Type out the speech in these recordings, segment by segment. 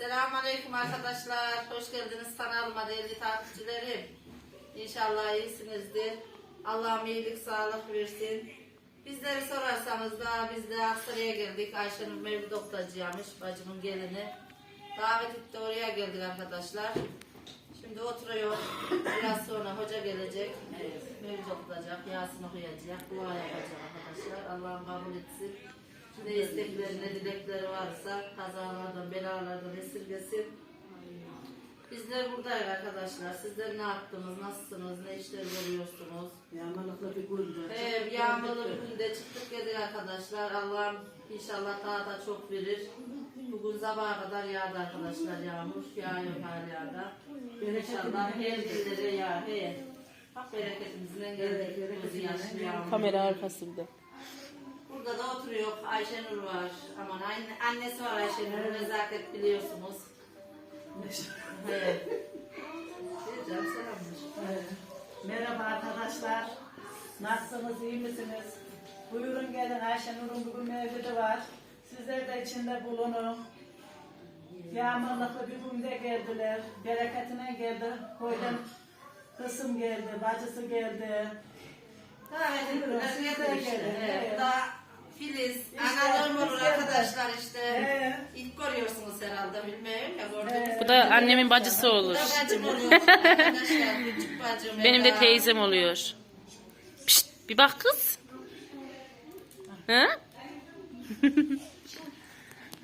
Selamünaleyküm arkadaşlar. Hoş geldiniz kanalıma değerli takipçilerim. İnşallah iyisinizdir. Allah'ım iyilik, sağlık versin. Bizleri sorarsanız da biz de Aksaray'a geldik. Ayşe'nin mevlid okutacıymış bacımın gelini. Davet etti oraya geldik arkadaşlar. Şimdi oturuyor. Biraz sonra hoca gelecek. Mevlid okutacak, Yasin okuyacak, dua yapacak arkadaşlar. Allah'ım kabul etsin. Ne istekleri, ne dilekleri varsa kazalardan, belalardan esirgesin. Bizler buradayız arkadaşlar. Sizler ne yaptınız, nasılsınız, ne işler görüyorsunuz? Yağmalıkla bir gündü. Ee, yağmurlu bir günde çıktık geldik arkadaşlar. Allah'ım inşallah daha da çok verir. Bugün sabaha kadar yağdı arkadaşlar yağmur. Yağıyor hala da. İnşallah her yerlere yağ. Her. Bereketimizden geldik. Gözü yaşlı yağmur. Kamera arkasında. Burada da oturuyor. Ayşenur var. Aman anne, annesi var Ayşenur. Nezaket biliyorsunuz. Evet. Diyeceğim selammış. Evet. Merhaba arkadaşlar. Nasılsınız, iyi misiniz? Buyurun gelin Ayşenur'un bugün mevlidi var. Sizler de içinde bulunun. Yağmurluklu bir günde geldiler. Bereketine geldi. Koydan kısım geldi, bacısı geldi. Buyurun, evet, de evet, işte. Bu Filiz. İşte, Analarım olur arkadaşlar işte. Evet. İlk görüyorsunuz herhalde bilmiyorum ya gördünüz. Evet. Bu da annemin bacısı Bu olur. da bacım oluyor arkadaşlar. Küçük bacım. Benim de teyzem oluyor. Pişt, bir bak kız. Ha?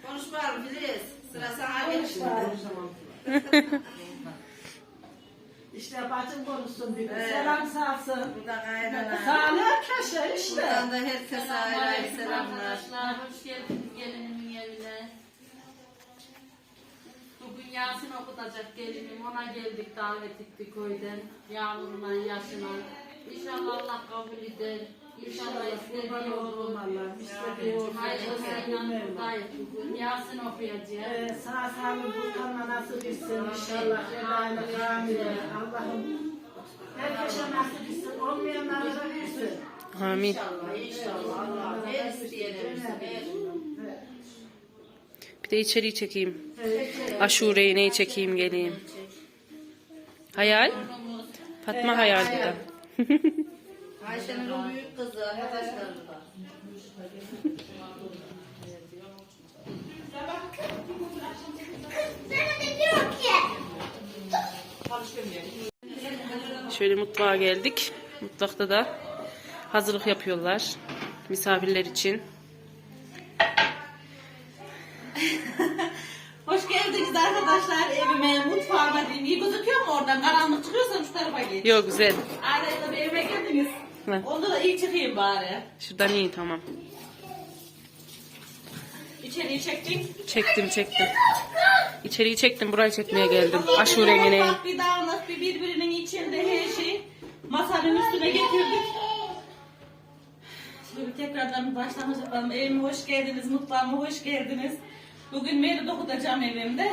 Konuş bakalım Filiz. Sıra sana geçti. İşte bacım konuşsun bir de. Evet. Selam sağsın. Bu da kaynana. Sağlık köşe işte. Buradan da herkese ayrı ayrı selamlar. arkadaşlar. Hoş geldiniz gelinimin evine. Bugün Yasin okutacak gelinim. Ona geldik davet ettik köyden. Yağmuruna, yaşına. İnşallah Allah kabul eder. İnşallah Kurban Allah'ım. İstediği olur. Hayırlısıyla buradayız bugün. Yasin okuyacağız. Ee, sağ salim kurtarma nasip etsin inşallah. Helal kamile. Allah'ım herkese nasip etsin. Olmayanlara da versin. Amin. İnşallah inşallah Allah her. Bir de içeriği çekeyim. Aşure'yi neyi çekeyim geleyim. Hayal. Fatma hayal bir de. Ayşenur'un büyük kızı arkadaşlar burada. Şöyle mutfağa geldik. Mutfakta da hazırlık yapıyorlar. Misafirler için. Hoş geldiniz arkadaşlar evime, mutfağıma diyeyim. İyi gözüküyor mu oradan? Karanlık çıkıyorsa şu tarafa geç. Yok güzel. Ailede bir evime geldiniz. Hı. Onda da iyi çıkayım bari. Şuradan iyi tamam. İçeriği çektik. Çektim çektim. İçeriği çektim burayı çekmeye geldim. Neyi. Mutfak bir dağınık, bir birbirinin içinde her şey. Masanın üstüne getirdik. Şimdi tekrardan bir başlangıç yapalım. Evime hoş geldiniz, mutfağıma hoş geldiniz. Bugün meyve dokutacağım evimde.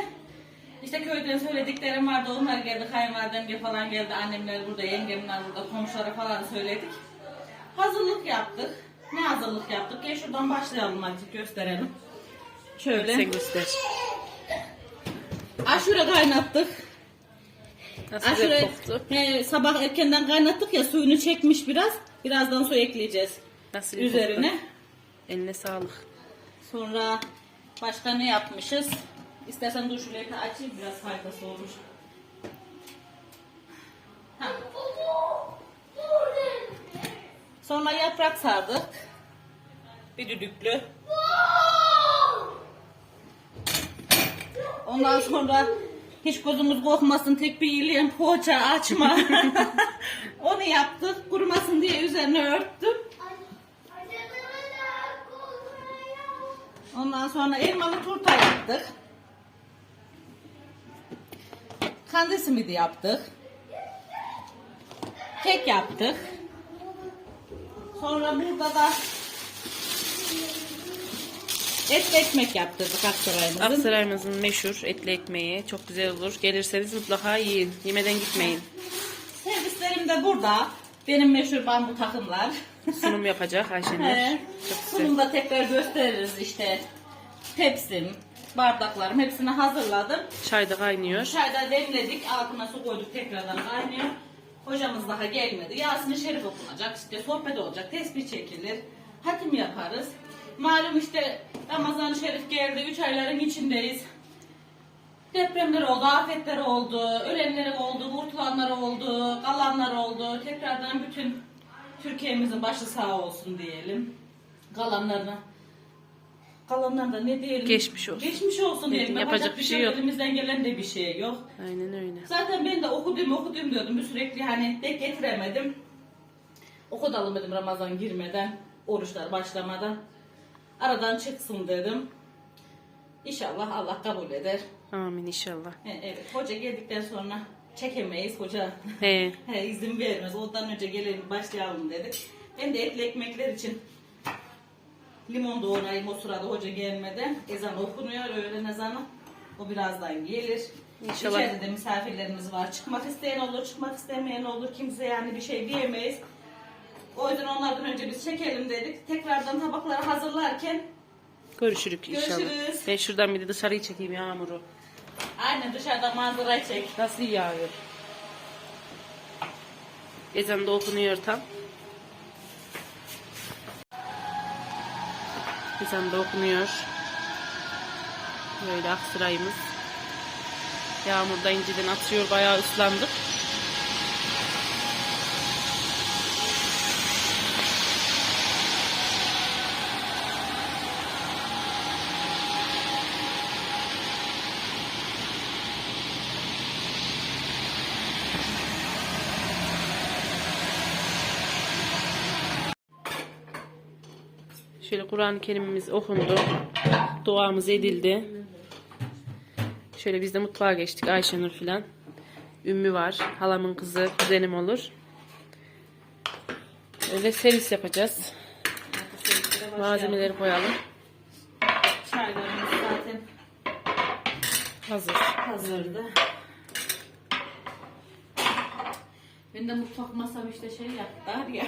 İşte köyden söylediklerim vardı. Onlar geldi. Kayınvalidem falan geldi. Annemler burada, yengemler burada. Komşulara falan söyledik. Hazırlık yaptık. Ne hazırlık yaptık? Gel şuradan başlayalım azıcık gösterelim. Şöyle. Sen göster. Aşure kaynattık. Nasıl Aşure he, sabah erkenden kaynattık ya suyunu çekmiş biraz. Birazdan su ekleyeceğiz Nasıl üzerine. koktu. Eline sağlık. Sonra başka ne yapmışız? İstersen dur şurayı açayım biraz faydası olur. Ha. Sonra yaprak sardık. Bir düdüklü. Ondan sonra hiç gözümüz korkmasın tek bir yiyen poğaça açma. Onu yaptık. Kurumasın diye üzerine örttüm. Ondan sonra elmalı turta yaptık. Kandil simidi yaptık. Kek yaptık. Sonra burada da etli ekmek yaptırdık Aksaray'ımızın. Aksaray'ımızın meşhur etli ekmeği. Çok güzel olur. Gelirseniz mutlaka yiyin. Yemeden gitmeyin. Servislerim de burada. Benim meşhur bambu takımlar. Sunum yapacak Ayşenur. He. Çok güzel. Sunumda tekrar gösteririz işte. Tepsim, bardaklarım hepsini hazırladım. Çay da kaynıyor. Çayda demledik, altına su koyduk tekrardan kaynıyor. Hocamız daha gelmedi. Yasin-i Şerif okunacak, işte sohbet olacak, tesbih çekilir, hatim yaparız. Malum işte Ramazan-ı Şerif geldi, 3 ayların içindeyiz. Depremler oldu, afetler oldu, ölenler oldu, kurtulanlar oldu, kalanlar oldu. Tekrardan bütün Türkiye'mizin başı sağ olsun diyelim. Kalanlarına kalanlar da ne diyelim? Geçmiş olsun. Geçmiş olsun diyelim. Yapacak bir şey yok. Elimizden gelen de bir şey yok. Aynen öyle. Zaten ben de okudum okudum diyordum. Bir sürekli hani denk getiremedim. Okudalım dedim Ramazan girmeden, oruçlar başlamadan. Aradan çıksın dedim. İnşallah Allah kabul eder. Amin inşallah. He, evet, hoca geldikten sonra çekemeyiz. Hoca He. he, izin vermez. Ondan önce gelelim başlayalım dedik. Ben de etli ekmekler için limon doğrayayım o sırada hoca gelmeden. Ezan okunuyor, öğlen ezanı. O birazdan gelir. İnşallah. İçeride de misafirlerimiz var. Çıkmak isteyen olur, çıkmak istemeyen olur. Kimse yani bir şey diyemeyiz. O yüzden onlardan önce biz çekelim dedik. Tekrardan tabakları hazırlarken Görüşürük inşallah. Görüşürüz. Ben şuradan bir de dışarıyı çekeyim yağmuru. aynen dışarıda manzara çek. Nasıl yağıyor? Ezan da okunuyor tam. Ezan da okunuyor. Böyle aksırayımız. Yağmur da inceden atıyor. Bayağı ıslandık. Kur'an-ı Kerim'imiz okundu. Duamız edildi. Şöyle biz de mutfağa geçtik Ayşenur filan. Ümmü var. Halamın kızı, kuzenim olur. Öyle servis yapacağız. Malzemeleri koyalım. Çaylarımız zaten Hazır. hazırdı. Ben de mutfak masam işte şey yaptılar ya.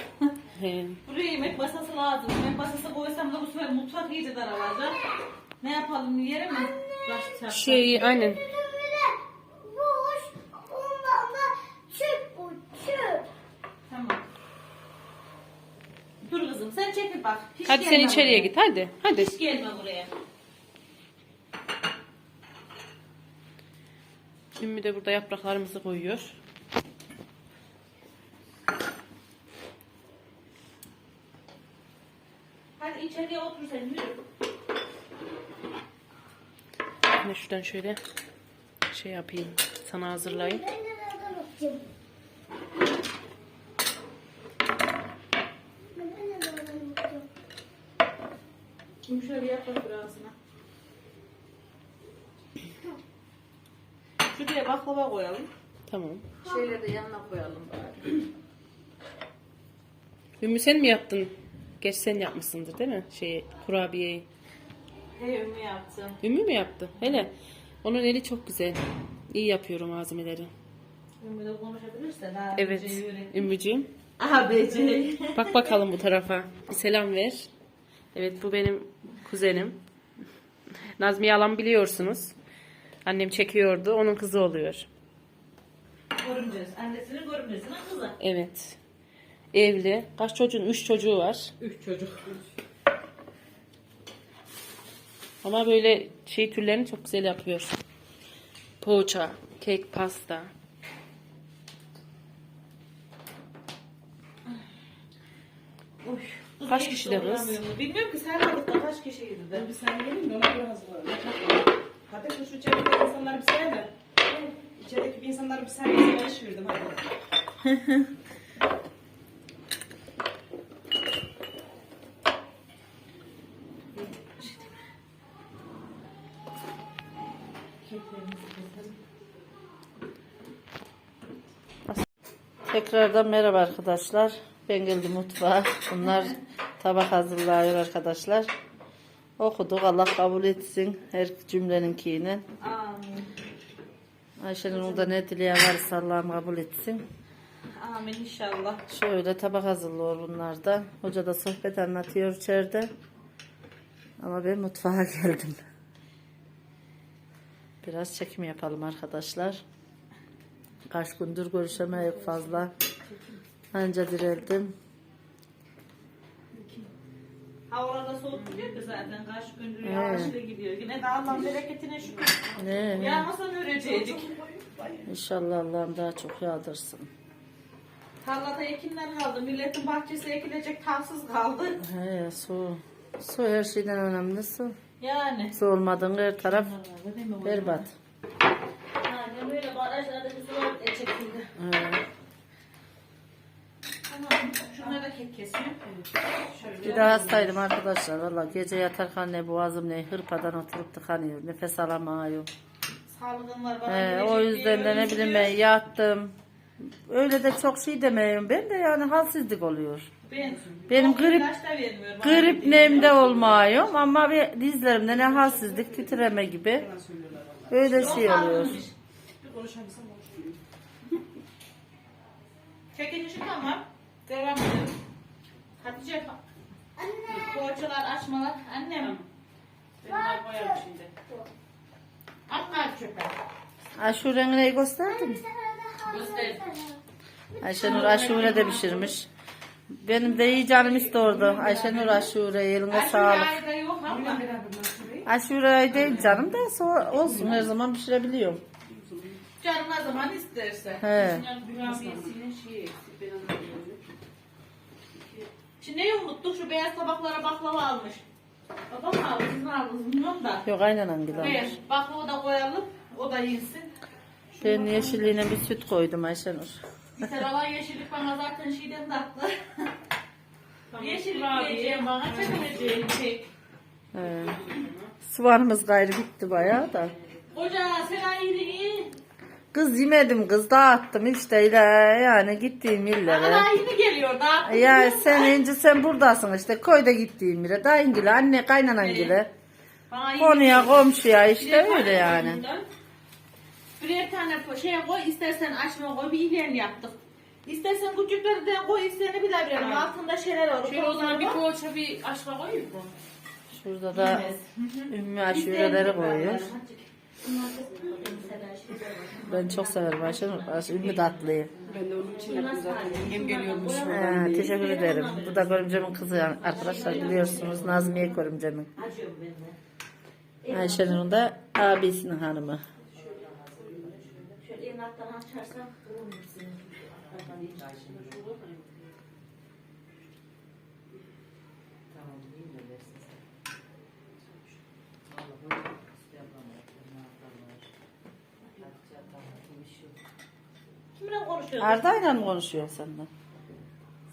He. Buraya yemek masası lazım. Yemek masası koysam da bu sefer mutfak iyice daralacak. Ne yapalım yere mi? Baş çarpar. Şey aynen. Tamam. Dur kızım sen çekil bak. Hiç Hadi sen gelme içeriye buraya. git hadi. Hadi. Hiç gelme buraya. Ümmü de burada yapraklarımızı koyuyor. Hadi içeriye otur sen yürü. Yine şuradan şöyle şey yapayım. Sana hazırlayayım. Şimdi şöyle yap bak birazına. Şuraya baklava koyalım. Tamam. Şeyleri de yanına koyalım bari. Ümmü sen mi yaptın? Geç sen yapmışsındır değil mi? Şey kurabiyeyi. He Ümmü yaptım. Ümmü mü yaptı? Hele. Onun eli çok güzel. İyi yapıyor o malzemeleri. Ümmü de konuşabilirsen ha. Evet. Şey öyle. Ümmücüğüm. Aha bece. Bak bakalım bu tarafa. Bir selam ver. Evet bu benim kuzenim. Nazmiye Alan biliyorsunuz. Annem çekiyordu. Onun kızı oluyor. Görümcesi. Annesinin görümcesinin kızı. Evet. Evli. Kaç çocuğun? Üç çocuğu var. Üç çocuk. Ama böyle şey türlerini çok güzel yapıyor. Poğaça, kek, pasta. Oy. Kaç kişi de kız? Bilmiyorum ki sen de kaç kişiydi de. Ben bir saniye geleyim de ona göre hazırlarım. Hadi şu içerideki insanları bir sayalım. İçerideki bir insanları bir sayalım. Ben iş verdim hadi. Tekrardan merhaba arkadaşlar. Ben geldim mutfağa. Bunlar tabak hazırlıyor arkadaşlar. Okuduk. Allah kabul etsin her cümleninkini. Amin. Ayşe'nin orada ne dileği varsa Allah'ım kabul etsin. Amin inşallah. Şöyle tabak hazırlıyor bunlar da. Hoca da sohbet anlatıyor içeride. Ama ben mutfağa geldim. Biraz çekim yapalım arkadaşlar. Kaç gündür görüşemeyiz fazla. Anca dirildim. Havalar da soğuk gidiyor ki zaten. Kaç gündür yağışlı gidiyor. Yine de Allah'ın bereketine şükür. Ne? Yağmasa ne örecektik? İnşallah Allah'ım daha çok yağdırsın. Tarlada ekinler kaldı. Milletin bahçesi ekilecek tatsız kaldı. He, su. Su her şeyden önemli su. Yani. Su olmadan her taraf berbat. Barajlarda bir. Tamam. Şunları da kek. Bir de hastaydım arkadaşlar. Valla gece yatarken ne boğazım ne hırpadan oturup tıkanıyor. Nefes alamıyorum. Sağlığım var. bana He, gelecek o diye yüzden de ne bileyim ben yattım. Öyle de çok şey demiyorum. Ben de yani halsizlik oluyor. Ben, Benim grip- ilaç da vermiyor bana Grip dediği nemde olmuyorum ama bir dizlerimde ne halsizlik, titreme gibi. Öyle şey oluyor. sağlığımmış. Çekilişi tamam. Devam edelim. Hatice. Poğaçalar, açmalar. Annem. Ben koyarım şimdi. Atma çöpe. Aşure neyi gösterdim? Göster. Ayşenur aşure de pişirmiş. Benim de iyi canım istiyordu. Ayşenur aşure eline sağlık. Aşure ayda yok ama. Aşure değil canım da so- olsun her zaman pişirebiliyorum. Canım ne zaman isterse. He. Kurabiyesinin şeyi. Şimdi neyi unuttuk? Şu beyaz tabaklara baklava almış. Babam mı aldı? Siz mi aldınız? Bilmiyorum da. Yok aynen hangi Evet. Baklava da koyalım. O da yesin. Ben yeşilliğine bir süt koydum Ayşenur. Serala yeşillik bana zaten şeyden tatlı. yeşillik yiyeceğim bana çekineceğim şey. He. Soğanımız gayrı bitti bayağı da. Koca sen iyiliği. Kız yemedim kız dağıttım işte ile yani gittiğim illere. daha yeni geliyor daha. Ya sen ince sen buradasın işte koyda gittiğim yere dayıngile anne kaynanangile Bana yeni konuya komşuya işte öyle yani. koyundan, Birer tane şey koy istersen açma koy bir ilerini yaptık. İstersen küçüklerden koy isteyeni bir daha verelim. Altında şeyler olur. Şöyle o zaman bir var. poğaça bir aşma koyayım mı? Şurada da ümmü aşureleri koyuyor. Ben çok severim Ayşenur. Aş- Ümmü tatlıyı. Ha, teşekkür ederim. Bu da görümcemin kızı arkadaşlar biliyorsunuz Nazmiye görümcemin. Ayşenur'un da abisinin hanımı. Şöyle yanaktan açarsan. Kimle konuşuyorsun? Arda'yla mı konuşuyorsun sen de?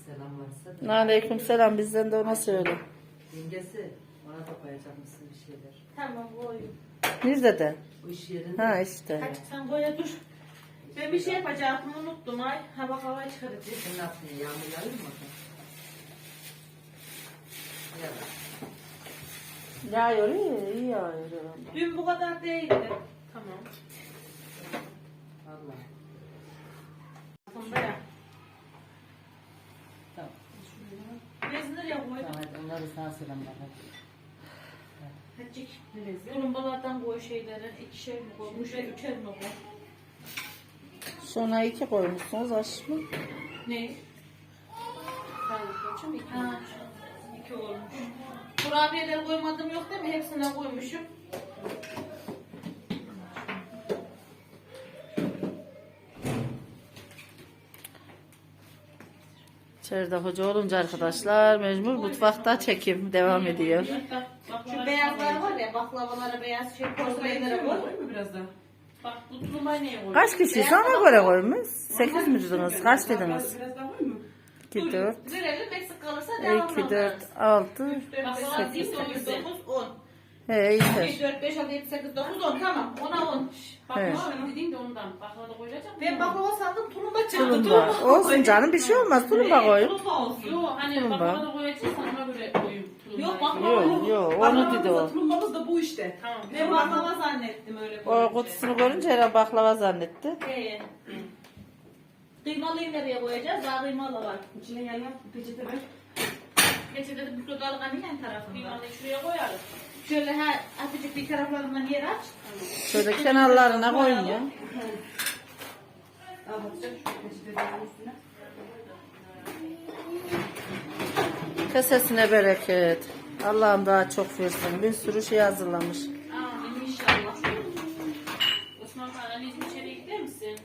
Selam varsa da. Aleyküm selam bizden de ona söyle. Yengesi bana da koyacak mısın bir şeyler? Tamam koyayım. Nerede de? Bu iş yerinde. Ha işte. Hadi sen koya dur. Ben bir şey yapacaktım unuttum ay. Hava hava çıkaracağım. Sen ne yaptın? Yağmur yağıyor mu? Ya. Yağıyor iyi, iyi yağıyor. Dün bu kadar değildi. Tamam. Allah. Bunda ya. Tamam. Bez nereye koydum? Tamam hadi onları sana selamlar. Hadi. Hacik. Tulumbalardan koy şeyleri. İkişer mi koymuş ve üçer mi koy? Sonra iki koymuşsunuz aş mı? Ne? Poğaça mı? Ha, iki olmuş. Kurabiyeler koymadım yok değil mi? Hepsine koymuşum. İçeride hoca olunca arkadaşlar mecbur mutfakta çekim devam ediyor. Şu beyazlar var ya baklavalara beyaz şey porselenlere koy. Bak bu tulumayı neye koyayım? Kaç kişi sana göre koymuş? Sekiz mi dediniz? Kaç dediniz? İki, dört, Verelim eksik kalırsa devam iki, dört, altı, Baklava değil, sekiz. 9, 9, 10. He 1, yeter. 4, 5, 6, 7, 8, 9, 10 tamam. Ona 10. Bak Evet. evet. dediğin de ondan. Baklava da koyacak? Ben baklava sandım tulumba çıktı. Tulumba. Olsun canım bir şey olmaz. Tulumba koyun. Tulumba olsun. Yok hani Tulumba. baklava da koyacaksan ona göre koyayım. tulumbayı. Yok baklava Yok yok. yok onu dedi o. Tulumbamız da bu işte. Tamam. Ben baklava zannettim öyle O koyunca. kutusunu görünce herhalde baklava zannetti. Ee, Kıymalıyı nereye koyacağız? Daha kıymalı var. İçine yayla peçete ver. Geçen de mikrodalganın yan tarafında. Kıymalı şuraya koyarız. Şöyle ha, hafifçe bir taraflarından yer aç. Şöyle kenarlarına koyun ya. Kesesine bereket. Allah'ım daha çok versin. Bir sürü şey hazırlamış. Amin inşallah. Osman anneciğim içeriye gider misin?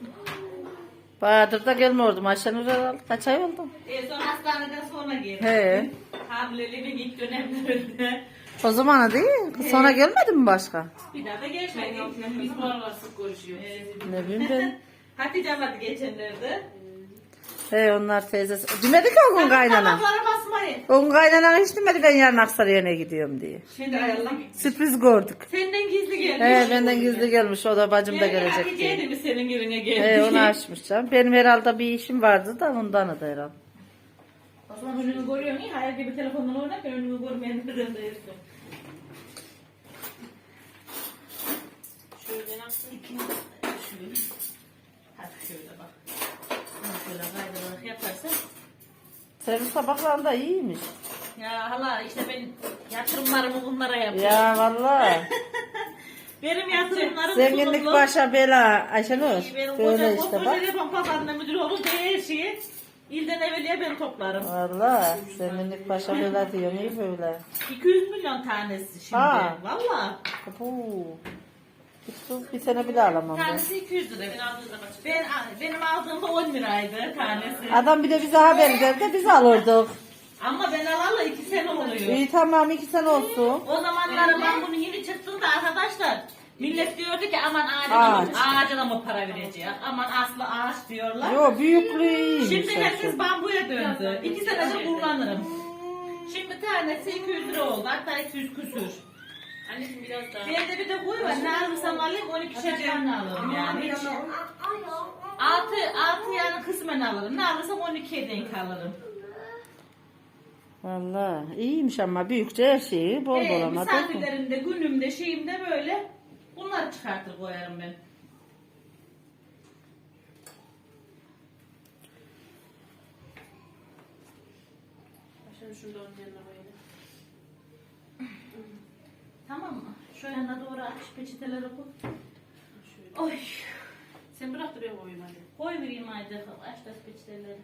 Bayağıdır da gelmiyordum Ayşenur herhalde. Kaç ay oldu? En son hastaneden sonra geldim. He. Hamileliğimin ilk dönemlerinde. O zamana değil. Sonra gelmedin mi başka? Bir daha da gelmedik. Biz bu aralar sık görüşüyoruz. Ne bileyim ben. Hatice vardı geçenlerde. He onlar teyzesi. Demedi ki o gün kaynana. Tabaklara basmayın. O gün kaynana hiç demedi ben yarın Aksaray'a gidiyorum diye. Şimdi ayarlam. Sürpriz gördük. Senden gizli gelmiş. He benden gizli gelmiş. O da bacım da gelecek Hatice'ye diye. de mi senin yerine geldi? He onu açmış canım. Benim herhalde bir işim vardı da ondan da herhalde. O zaman önümü görüyorsun iyi. Hayal gibi telefonla oynat. Ben önümü görmeyenlerden de yersin. Şöyle nasıl? Şöyle. Hadi şöyle bak. Şöyle kaydırarak yaparsan. Servis tabaklarında iyiymiş. Ya hala işte ben yatırımlarımı bunlara yapıyorum. Ya vallahi. Benim yatırımlarım Zenginlik başa bela Ayşenur. Benim Böyle kocam işte bak. pazarında müdür olur diye her şeyi ilden evveliye ben toplarım. Vallahi zenginlik başa bela diyor. Niye böyle? 200 milyon tanesi şimdi. Ha. Valla. Bu. Bir, bir sene bile alamam ben. Tanesi 200 lira. Ben benim aldığımda 10 liraydı tanesi. Adam bir de bize haber verdi biz alırdık. Ama ben alalı 2 sene oluyor. İyi tamam iki sene olsun. O zamanlar ben bunu yeni çıktığında arkadaşlar millet diyordu ki aman ağacına, Ağaç. mı, ağacına mı para verecek? Aman aslı ağaç diyorlar. Yo büyüklüğü iyiymiş. Şimdi herkes bambuya döndü. İki senedir kullanırım. Şimdi tanesi 200 lira oldu. Hatta 200 küsür. Anneciğim biraz daha. Bende bir de huy var. Ne alırsam alayım 12 şekerini alırım yani. Hiç. Altı, altı yani kısmen alırım. Ne alırsam 12'ye denk alırım. Vallahi iyiymiş ama büyükçe her şeyi bol bol Ee, ama. değil mi? misafirlerimde, günümde, şeyimde böyle bunları çıkartır koyarım ben. Şimdi şunu da onun yanına koyalım. Tamam mı? Şu yana doğru aç peçeteleri koy. Şöyle. Oy. Sen bırak duruyor koyayım hadi. Koy vereyim haydi. Aç da peçeteleri.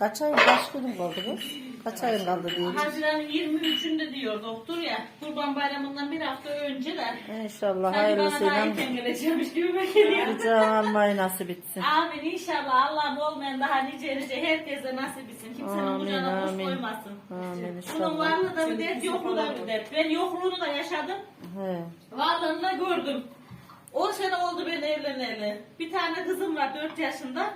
Kaç ay kaç günün kaldı kız? Kaç ayın kaldı diye. Haziran'ın 23'ünde diyor doktor ya. Kurban bayramından bir hafta önce de. İnşallah Sanki bana daha erken geleceğimiş gibi geliyor. kucağına almayı nasip etsin. Amin inşallah Allah'ım olmayan daha nice nice herkese nasip etsin. Kimsenin Amin, kucağına boş amin. koymasın. Amin Bunun inşallah. varlığı da bir dert, yokluğu da bir dert. Ben yokluğunu da yaşadım, He. varlığını da gördüm. 10 sene oldu ben evleneli. Bir tane kızım var 4 yaşında.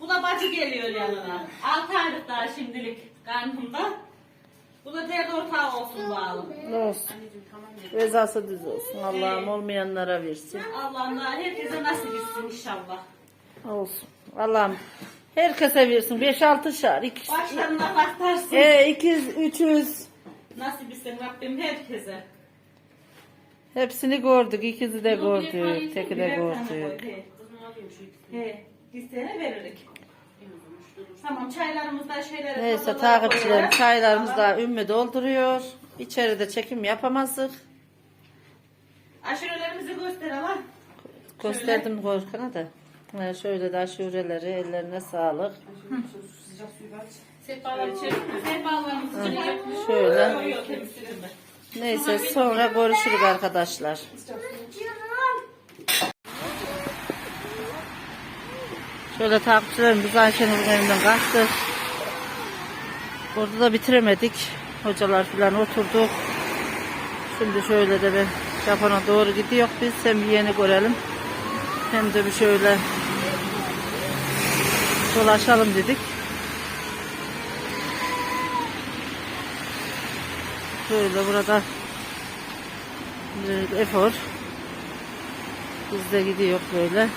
Bu da bacı geliyor yanına. 6 aylık daha şimdilik karnımda. Bu da dert ortağı olsun bağlı. Ne olsun. Anneciğim tamam ya. Vezası düz olsun. Allah'ım olmayanlara versin. Allah'ım da herkese nasip etsin inşallah. Olsun. Allah'ım herkese versin. 5-6 şar. iki- Başlarına baktarsın. E, 200, 300. Nasip etsin Rabbim herkese. Hepsini gördük. ikizi de gördük. Teki de gördük. he. Listene veririk. Tamam çaylarımızda şeyleri Neyse takipçilerim koyuyoruz. çaylarımız da ümmü dolduruyor. İçeride çekim yapamazdık. Aşurelerimizi göster ama. Gösterdim Korkan'a da. Ha, şöyle de aşureleri ellerine sağlık. Sehpaları çevirin. Sehpalarımızı Şöyle. koyuyor temizliğinde. Neyse sonra görüşürüz arkadaşlar. Şöyle takipçilerim biz Ayşenur'un evinden kalktık. Orada da bitiremedik. Hocalar falan oturduk. Şimdi şöyle de bir Japon'a doğru gidiyor biz. Hem yeni görelim. Hem de bir şöyle dolaşalım dedik. Böyle burada bir efor. Biz de gidiyor böyle.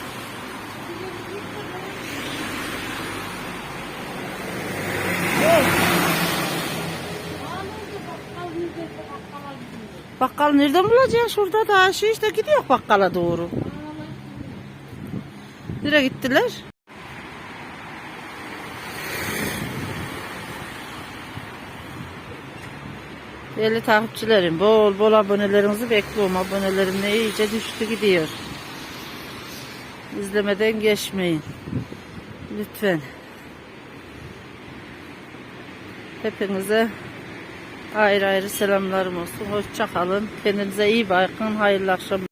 Bakkal nereden bulacaksın? Şurada da şu işte gidiyor bakkala doğru. Nereye gittiler? Değerli takipçilerim, bol bol abonelerinizi bekliyorum. Abonelerim ne iyice düştü gidiyor. İzlemeden geçmeyin. Lütfen. Hepinize ayrı ayrı selamlarım olsun. Hoşça kalın. Kendinize iyi bakın. Hayırlı akşamlar.